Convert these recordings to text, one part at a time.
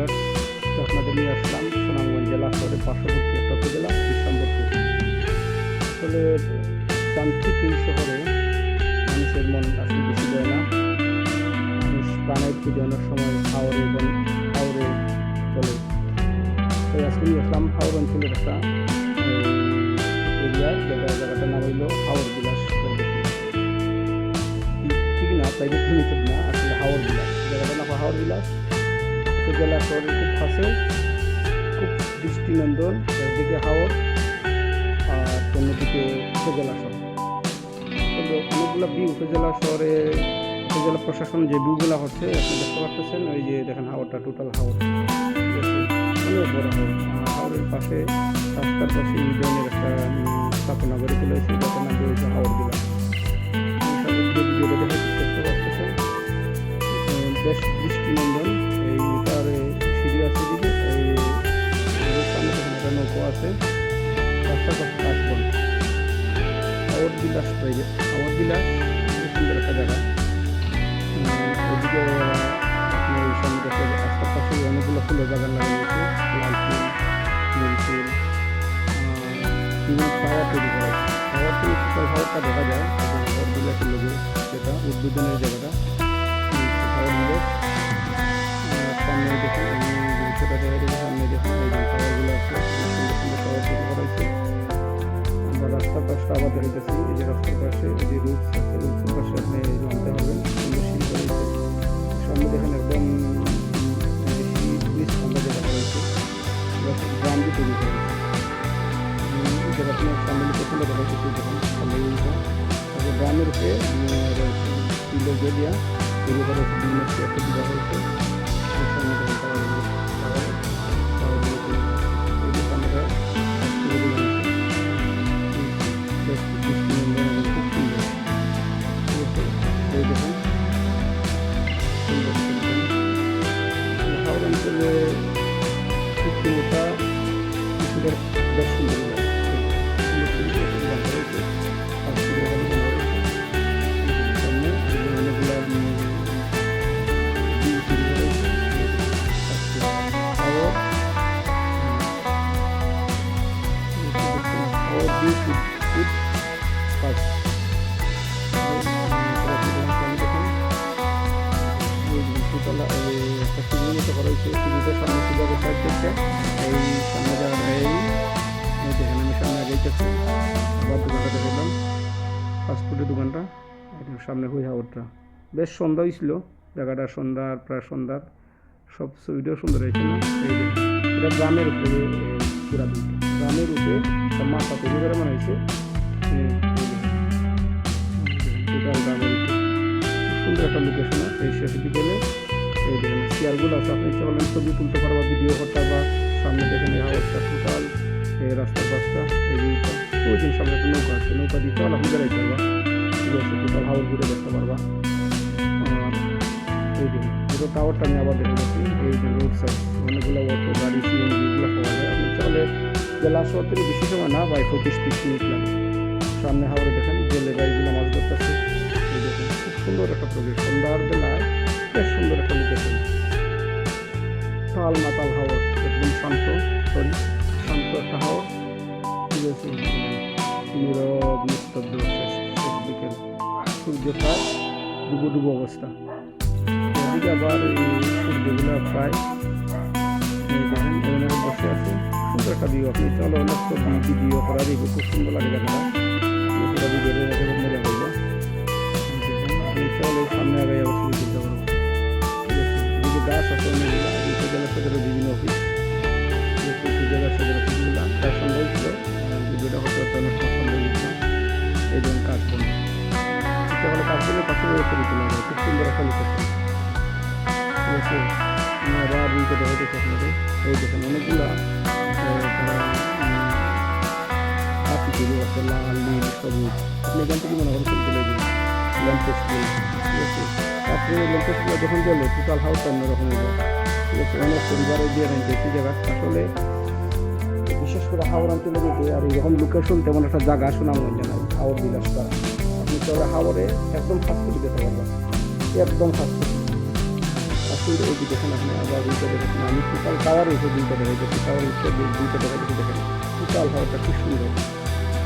Viewers আপনাদের নিয়ে আসলাম। সুনামগঞ্জ জেলা শহরের পার্শ্ববর্তী একটা উপজেলা বিশ্বম্বরপুর আসলে যান্ত্রিক এই শহরে মানুষের মন আসলে বেশি দেয় না। মানুষ প্রাণের পূজনের সময় হাওড়ে এবং হাওড়ে চলে। তাই আজকে নিয়ে আসলাম হাওড় অঞ্চলের একটা এরিয়া, যেটা জায়গাটার নাম হইল হাওড় বিলাস। ঠিক না প্রাইভেট লিমিটেড না, আসলে হাওড় বিলাস। জায়গাটার নাম হাওড় বিলাস। উপজেলা শহরের খুব কাছে খুব দৃষ্টিনন্দন একদিকে হাওড় আর অন্যদিকে উপজেলা শহর। তবে অনেকগুলো ভিউ উপজেলা শহরে উপজেলা প্রশাসন যে ভিউগুলো হচ্ছে আপনি দেখতে পাচ্ছেন ওই যে দেখেন হাওড়টা টোটাল ঠিক অনেক বড় হাওড় আর হাওড়ের পাশে রাস্তার পাশে এই একটা স্থাপনা গড়ে তুলেছে যাতে নাম রয়েছে পাচ্ছেন উম, বেশ দৃষ্টিনন্দন। এই তার সিঁড়ি আছে দিকে, এই সামনে একটা নৌকো আছে, রাস্তার পাশে কাজ বন হাওড় বিলাস প্রাইভেট হাওড় বিলাস সুন্দর একটা জায়গা। অনেকগুলো ফুলের বাগান লাগানো লাল ফুল ফুল বিভিন্ন তৈরি করা দেখা যায় যেটা উদ্বোধনের জায়গাটা। সামনে দেখুন দৃশ্যটা দেখা সামনে দেখুন এই যে ফ্লাওয়ারগুলো আছে সুন্দর সুন্দর ফ্লাওয়ার তৈরি করা হয়েছে আমরা রাস্তার পাশটা আবার দেখাইতেছি এই যে রাস্তার পাশে এই যে রুটস আছে, রুটসের পাশে আপনি আনতে পারবেন সুন্দর সিঁড়ি করা সামনে দেখেন একদম সামনে গ্রামের বিভিন্ন চেয়ারটা দেওয়া। হয়েছে। দোকানটা এটার সামনে হই হাওড়টা বেশ সন্ধ্যা হয়েছিল জায়গাটা সন্ধ্যার প্রায় সন্ধ্যার সব ছবিটাও সুন্দর হয়েছে না এই যে, এটা গ্রামের উপরে পুরা গ্রামের উপরে মাথা তৈরি করে মনে হয়েছে। সুন্দর একটা লোকেশন এই শেষ বিকেলে এই দেখেন চেয়ারগুলো আছে। আপনি ইচ্ছা করলেন ছবি তুলতে পারবা ভিডিও করতে বা সামনে দেখেন এই হাওয়ারটা টোটাল, এই রাস্তার পাশটা, এই ওই দিন সামনে একটা নৌকা আছে। নৌকা দিয়ে চলা হুঁজে রাখতে পারবা টোটাল ঘুরে দেখতে পারবা? পুরো টাওয়ারটা আমি আবার দেখে গেছি এই যে রোড সাইড অনেকগুলো অটো গাড়ি সিএনজি পাওয়া যায়। আপনি ইচ্ছা জেলা শহর থেকে বেশি সময় না বাই পঁচিশ, তিরিশ মিনিট লাগে। সামনে হাওড়ে দেখেন, জেলে গাড়িগুলো মাছ ধরতেছে। খুব সুন্দর একটা পরিবেশ সন্ধ্যার বেলায় বেশ সুন্দর একটা লোকেশন তাল মাতাল হাওড় একদম শান্ত সরি শান্ত একটা হাওড় ঠিক আছে, নীরব, নিস্তব্ধ। প্রায় ডুবো ডুবো অবস্থা। এদিকে আবার সূর্যগুলো প্রায় বসে আছে। সুন্দর একটা ভিউ আপনি চলো অনেক ছবি ভিডিও করা দিব খুব সুন্দর লাগে করব। আপনি চলো সামনে আগে আবার পারব। গাছ আছে অনেক কাজ হলে কাজ করলে পাশে ছবি তোলা যায়, খুব সুন্দর একটা ল্যাম্পোস্টগুলো যখন টোটাল হাউস অনেক দিয়ে জায়গা। আসলে বিশেষ করে হাওড় অঞ্চলের আর এরকম লোকেশন তেমন একটা জায়গা শোনা মনে যায় না। হাওড় বিলাস করা হাওড়ে একদম ফাস্ট ফুড যেতে পারবেন একদম ফাস্ট ফুড ফাস্ট দেখেন আপনি আবার দুইটা দেখেছেন আমি টোটাল টাওয়ার উঠে দুইটা টাওয়ার দুই- দুইটা দেখেন টোটাল হাওয়াটা খুব সুন্দর।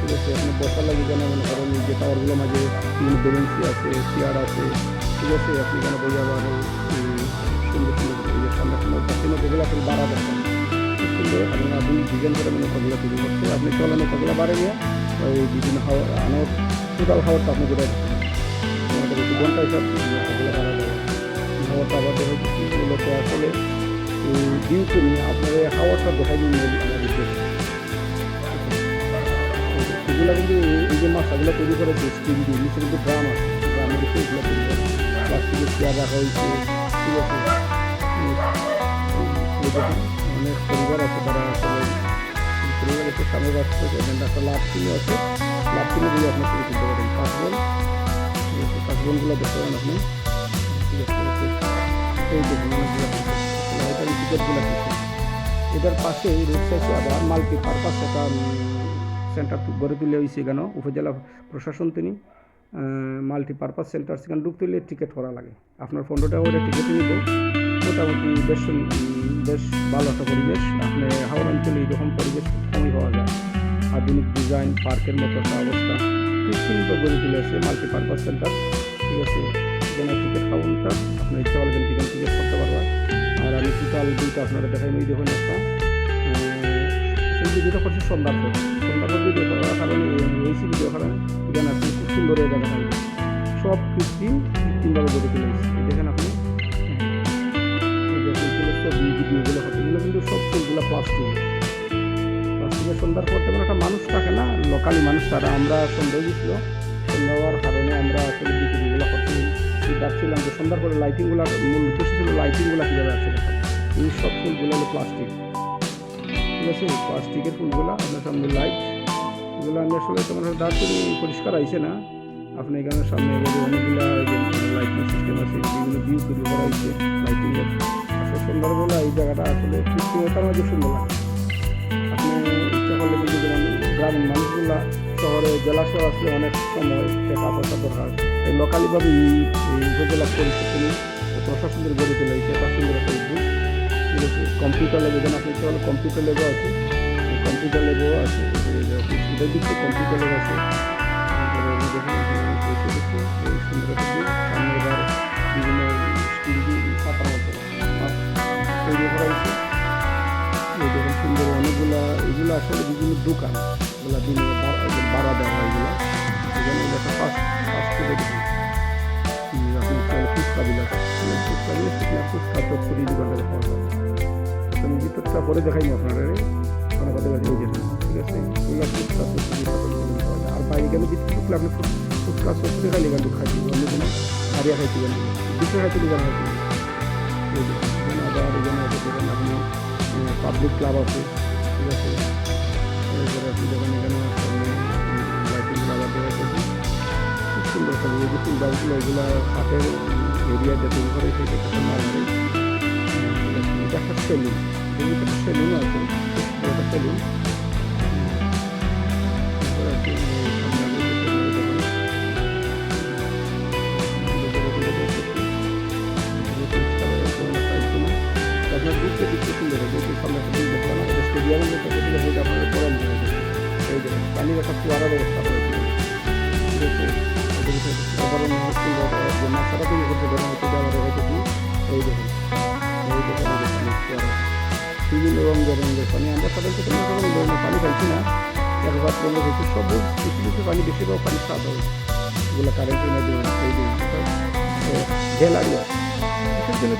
ঠিক আছে, আপনি বসার লাগে যেন মনে করেন যে টাওয়ারগুলোর মাঝে বেলেন্সি আছে চেয়ার আছে, ঠিক আছে, আপনি বই আবার সুন্দর সুন্দর আপনি বাড়া দেখেন। আপনি ডিজাইন করে আপনি চলে নৌকাগুলো বাড়ে নিয়ে, ওই বিভিন্ন হাওয়া আনার টোটাল হাওয়ারটা আপনি করে আমাদের একটু ঘণ্টা হিসাব যাচ্ছে মূলত আসলে ডিউটি নিয়ে এই হাওয়াটা দেখাই দিন উদ্দেশ্য। এগুলো কিন্তু এই- এই যে মাছাগুলো তৈরি করে যে স্টিম দিয়ে নিচে কিন্তু ড্রাম আছে। ড্রামের এগুলো তৈরি করে। প্লাস্টিকের চেয়ার রাখা হয়েছে, ঠিক আছে। এই অনেক পরিবার আছে তারা আসলে আছে স্বামী রাস্তা এখানে একটা লাভ আছে। লাভ আপনি তৈরি করতে পারেন দেখতে পারেন আপনি। এই এটার পাশে রোড সাইডে আবার মাল্টি পারপাস একটা সেন্টার গড়ে তুলে হয়েছে কেন উপজেলা প্রশাসন তিনি মাল্টি পারপাস সেন্টার সেখানে ঢুকতে হলে টিকিট করা লাগে। আপনার পনেরো টাকা টিকিট নিব। মোটামুটি বেশ বেশ ভালো একটা পরিবেশ। আপনি হাওড়া অঞ্চলে এইরকম পরিবেশ কমই পাওয়া যায়। আধুনিক ডিজাইন, পার্কের মতো একটা অবস্থা। খুব সুন্দর গড়ে তুলেছে মাল্টি পারপাস সেন্টার ঠিক আছে এখানে টিকিট কাউন্টার আপনি ইচ্ছা করবেন টিকিট টিকিট করতে পারবেন। আর আমি টোটাল দুইটা আপনারা দেখাই ওই দেখুন একটা। সেই ভিডিওটা করছি সন্ধ্যার পর। সন্ধ্যার পর ভিডিও করার কারণে রয়েছি ভিডিও কারণে এখানে আপনি খুব সুন্দর এই জায়গা থাকবে সব কৃত্রিম, কৃত্রিমভাবে গড়ে তুলেছে এই ছবি ভিডিওগুলো হচ্ছে। এগুলো কিন্তু সব ফুলগুলো প্লাস্টিক প্লাস্টিকের সন্ধ্যার পর তেমন একটা মানুষ থাকে না লোকালি মানুষ তারা। আমরা সন্ধ্যা গেছিল, সন্ধ্যা হওয়ার কারণে আমরা আসলে বিক্রিগুলো করতে যাচ্ছিলাম যে সন্ধ্যার পরে লাইটিংগুলো মূল উদ্দেশ্য ছিল লাইটিংগুলো কীভাবে দেখা এই সব ফুলগুলো হলো প্লাস্টিক ঠিক আছে? প্লাস্টিকের ফুলগুলো, আপনার সামনে লাইট এগুলো আমি আসলে তোমার দাঁড়িয়ে পরিষ্কার আইছে না। আপনি এখানে সামনে এগুলো অনেকগুলো লাইটিং সিস্টেম আছে বিভিন্ন ভিউ তৈরি করা হয়েছে লাইটিংয়ের আসলে সন্ধ্যাবেলা এই জায়গাটা আসলে কৃত্রিমতার মাঝে সুন্দর লাগে আপনি ইচ্ছা করলে কিন্তু গ্রামীণ মানুষগুলা শহরে জেলা শহর আসলে অনেক সময় টাকা পয়সা দরকার এই লোকালিভাবে এই উপজেলা পরিস্থিতি প্রশাসনের গড়ে তোলা হয়েছে তার সুন্দর একটা উদ্যোগ। ঠিক আছে কম্পিউটার লেগে যেন আপনি ইচ্ছা কম্পিউটার লেগও আছে কম্পিউটার লেগও আছে কম্পিউটার লেগ আছে। করা দেখুন সুন্দর অনেকগুলা এগুলো আসলে বিভিন্ন দোকান এগুলো দিন বাড়া দেওয়া হয় এগুলো। এখানে ফার্স্ট ফুডে দেখুন হুম, আপনি ফুচকা বিলাস ফুচকা বিলাস না ফুচকা চটপটি দোকানটা পাওয়া যায় আমি ভিতরটা পরে দেখাইনি আপনারা অনেক কথা বলছি ওই জন্য ঠিক আছে? এগুলো ফুচকা পাওয়া যায়। আর বাইরে গেলে ভিতরে ঢুকলে আপনি ফুচকা চটপটি খাইলে গেলে খাইছি অন্য কোনো হারিয়া ভিতরে খাইতে গেলে খাইতে যে, এখানে আবার এখানে আপনি পাবলিক ক্লাব আছে ঠিক আছে? এরপরে আপনি যখন এখানে লাইটিং আবার দেখা যাচ্ছে খুব সুন্দর এই যে ফুল এগুলো হাতের এরিয়া যে তৈরি করে আছে এটা একটা সেলুন একটা সেলুন আছে একটা সেলুন আপনি ফোয়ারার ব্যবস্থা করেছে ঠিক আছে ওদের ভিতরে সাধারণ সুন্দর যে মাছারা তৈরি করতে পারেন হচ্ছে রেখেছি এই দেখুন এই দেখুন এই দেখুন ফোয়ারা বিভিন্ন রঙ বেরঙের পানি আমরা সাধারণত কোনো রকম না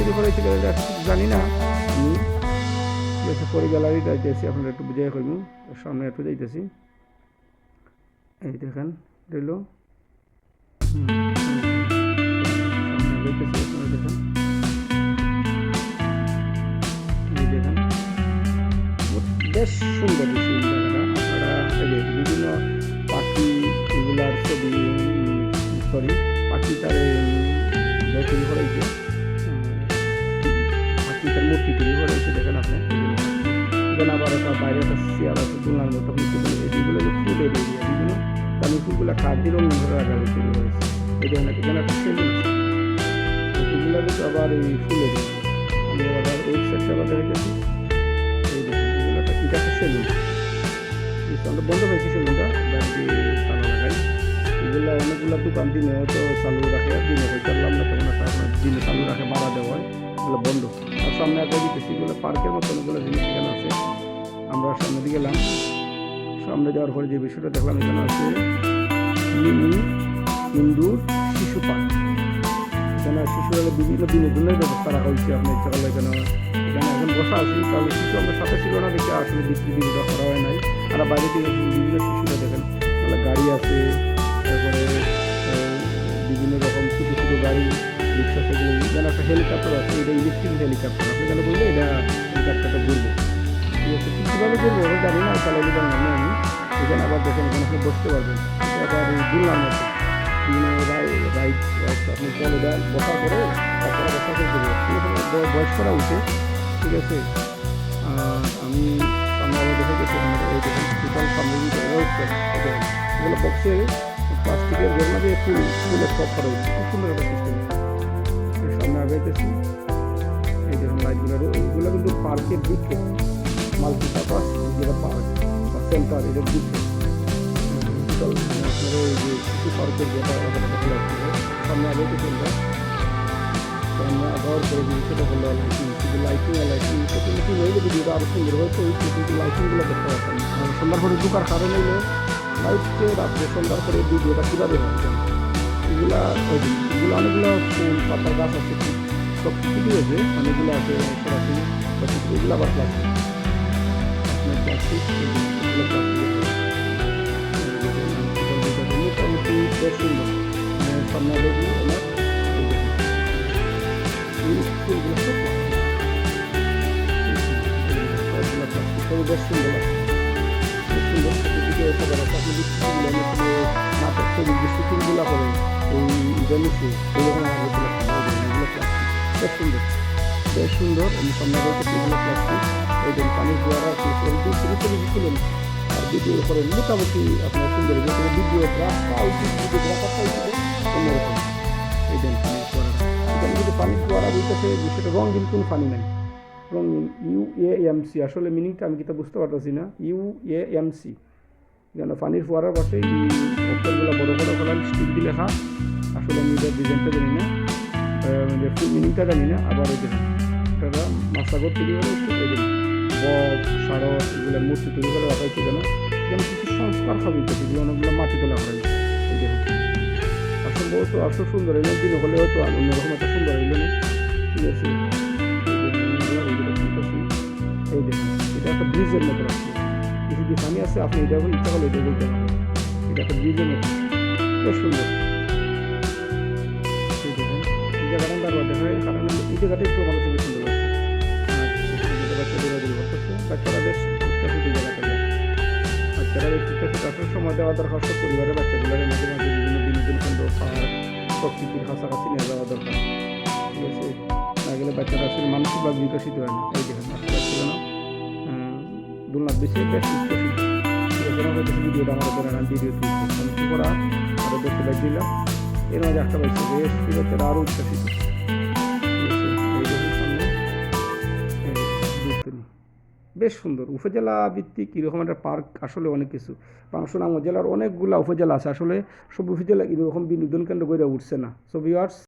রঙের হচ্ছে এটা জানি না আমি পরে গ্যালারিটা যাইতেছি আপনারা একটু বুঝাই করব সামনে একটু যাইতেছি এই দেখেন, রইল। বেশ সুন্দর বিভিন্ন পাখি, এগুলার ছবি সরি পাখি তার করা হয়েছে। মূর্তি তৈরি করা দেখেন আপনি। আবার একটা বাইরে একটা চেয়ার আছে তুলনার মতো এগুলো ফুলের এরিয়া বিভিন্ন ফুলগুলো কাঠ দিয়ে রঙিন করে রাখা হয়েছে এই দেখেন এখানে একটা সেলুন আছে কিন্তু আবার এই area। সাইডটা আবার যাচ্ছে এই দেখুন এগুলো একটা এটা একটা সেলুন। আমরা বন্ধ হয়েছে সেলুনটা। বাড়িতে তালা দোকান দিনে হয়তো চালু রাখে। দিনে হয়তো রাখে ভাড়া দেওয়া হয়। এগুলো বন্ধ। আর সামনে একটা দিতেছি। এগুলো আমরা সামনে দিকে গেলাম। সামনে যাওয়ার পরে যে বিষয়টা দেখলাম, এখানে আছে মিনি ইন্দুর শিশু পার্ক এখানে শিশুরা বিভিন্ন বিনোদনের ব্যবস্থা রাখা হয়েছে। আপনার ইচ্ছা করলে এখানে এখানে এখন বসা আছি কারণ শিশু আমরা সাথে ছিল না দেখে আসলে বিক্রি বিক্রি করা হয় নাই। আর বাইরে থেকে বিভিন্ন শিশুরা দেখেন, তাহলে গাড়ি আছে, তারপরে বিভিন্ন রকম ছোটো ছোটো গাড়ি, রিক্সা থেকে এখানে একটা হেলিকপ্টার আছে, এটা ইলেকট্রিক হেলিকপ্টার আপনি এখানে বললে এটা হেলিকপ্টারটা ঘুরবে। ঠিক জানি না চালাইলে জানি না, আমি এখানে আবার দেখেন এখানে আপনি বসতে পারবেন। এটা আবার এই আপনি চলে দেন তারপরে বসা করতে দেবেন ঠিক আছে ব- বয়স্করা উঠে, ঠিক আছে আমি আবার দেখে করে দেখেন এগুলো বক্সের প্লাস্টিকের করা খুব সুন্দর লাইটগুলো এগুলো কিন্তু পার্কের দিকে মাল্টিপারপাস যেটা পার্ক বা সেন্টার দিকে টোটাল আপনার এই যে শিশু পার্কের যেটা ওখানে খোলা ছিল সামনে ওই হয় এগুলা এগুলো অনেকগুলো দেখি সুন্দর এই এগুলো প্লাস্টিক বেশ সুন্দর বেশ সুন্দর, আমি সামনে পানির জোয়ারা দুই ছবি ছবি দিচ্ছিলেন আর ভিডিও করে মোটামুটি আপনার সুন্দর ভিডিও এই দেন পানির জোয়ারা। বলতেছে যে রঙিন কোন নাই। রঙিন ইউ এ এম সি আসলে মিনিংটা আমি কিতা বুঝতে পারতেছি না? ইউ এ এম সি যেন পানির ফোয়ারার পাশে অক্ষরগুলো বড় বড় কলার স্টিক দিয়ে লেখা। আসলে আমি ডিজাইনটা জানি না। মিনিংটা জানি না, আবার ওই এটা মাসাগর তৈরি করে এই দেখুন বক সারস এগুলো মূর্তি তৈরি করে রাখা হয়েছে কেন যেন কিছু সংস্কার খাবি যেগুলো অনেকগুলো মাটিতে লাগা হয়েছে এই দেখুন আসলে বহুত আসলে সুন্দর এগুলো দিন হলে হয়তো অন্যরকম একটা সুন্দর এগুলো ঠিক আছে? এই দেখুন, এটা একটা ব্রিজের মতো রাখছে কিছু পানি আছে আপনি এটা ইচ্ছা করলে এটা বলতে পারেন। এটা একটা ব্রিজের মতো। বেশ সুন্দর। এই জায়গাটা দেখা হয় কারণ এই জায়গাটা একটু ভালো থেকে সুন্দর বাচ্চারা বেশ উত্তাসিত এই জায়গাটা বাচ্চারা বেশ উত্তাসিত আসার সময় দেওয়া দরকার সব পরিবারের বাচ্চাগুলোর মাঝে মাঝে বিভিন্ন বিনোদন কেন্দ্র পার্ক প্রকৃতির কাছাকাছি নিয়ে যাওয়া দরকার ঠিক আছে না গেলে বাচ্চারা আসলে মানসিকভাবে বিকশিত হয় না এই দেখেন আসতে পারছিল না দুলনাথ বেশি বেশ করা আরও দেখতে পাই এর মাঝে একটা পাইছে বেশ কি আরও উচ্ছ্বাসিত বেশ সুন্দর। উপজেলা ভিত্তিক এরকম একটা পার্ক আসলে অনেক কিছু। পাংশুনাম জেলার অনেকগুলা উপজেলা আছে। আসলে সব উপজেলা এরকম বিনোদন কেন্দ্র করে উঠছে না। So viewers